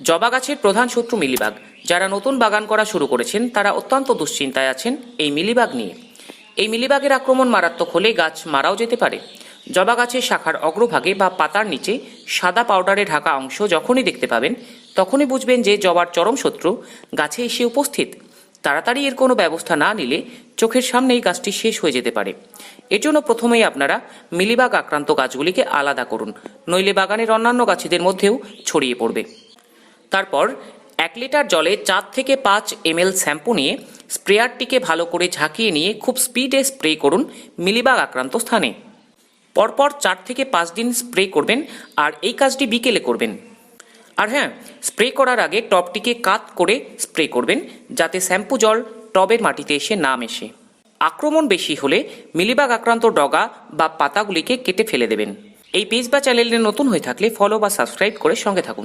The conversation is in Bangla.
জবা গাছের প্রধান শত্রু মিলিবাগ। যারা নতুন বাগান করা শুরু করেছেন, তারা অত্যন্ত দুশ্চিন্তায় আছেন এই মিলিবাগ নিয়ে। এই মিলিবাগের আক্রমণ মারাত্মক হলে গাছ মারাও যেতে পারে। জবা গাছের শাখার অগ্রভাগে বা পাতার নিচে সাদা পাউডারে ঢাকা অংশ যখনই দেখতে পাবেন, তখনই বুঝবেন যে জবার চরম শত্রু গাছে এসে উপস্থিত। তাড়াতাড়ি এর কোনো ব্যবস্থা না নিলে চোখের সামনেই গাছটি শেষ হয়ে যেতে পারে। এর জন্য প্রথমেই আপনারা মিলিবাগ আক্রান্ত গাছগুলিকে আলাদা করুন, নইলে বাগানের অন্যান্য গাছেদের মধ্যেও ছড়িয়ে পড়বে। তারপর এক লিটার জলে চার থেকে পাঁচ এমএল শ্যাম্পু নিয়ে স্প্রেয়ারটিকে ভালো করে ঝাঁকিয়ে নিয়ে খুব স্পিডে স্প্রে করুন মিলিবাগ আক্রান্ত স্থানে। পরপর চার থেকে পাঁচ দিন স্প্রে করবেন আর এই কাজটি বিকেলে করবেন। আর হ্যাঁ স্প্রে করার আগে টবটিকে কাত করে স্প্রে করবেন যাতে শ্যাম্পু জল টবের মাটিতে এসে না মেশে। আক্রমণ বেশি হলে মিলিবাগ আক্রান্ত ডগা বা পাতাগুলিকে কেটে ফেলে দেবেন। এই পেজ বা চ্যানেলে নতুন হয়ে থাকলে ফলো বা সাবস্ক্রাইব করে সঙ্গে থাকুন।